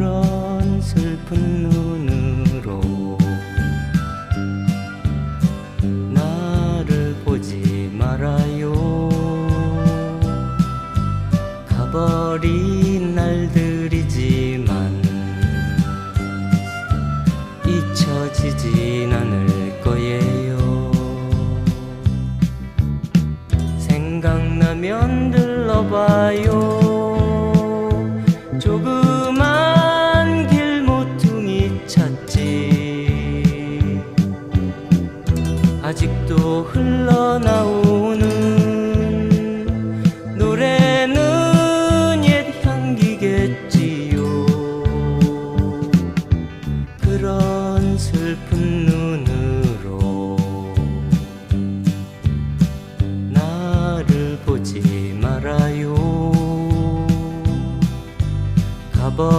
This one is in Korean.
그런 슬픈 눈으로 나를 보지 말아요. 가버린 날들이지만 잊혀지진 않을 거예요. 생각나면 들러봐요 아직도 흘러나오는 노래는 옛 향기겠지요. 그런 슬픈 눈으로 나를 보지 말아요. 가버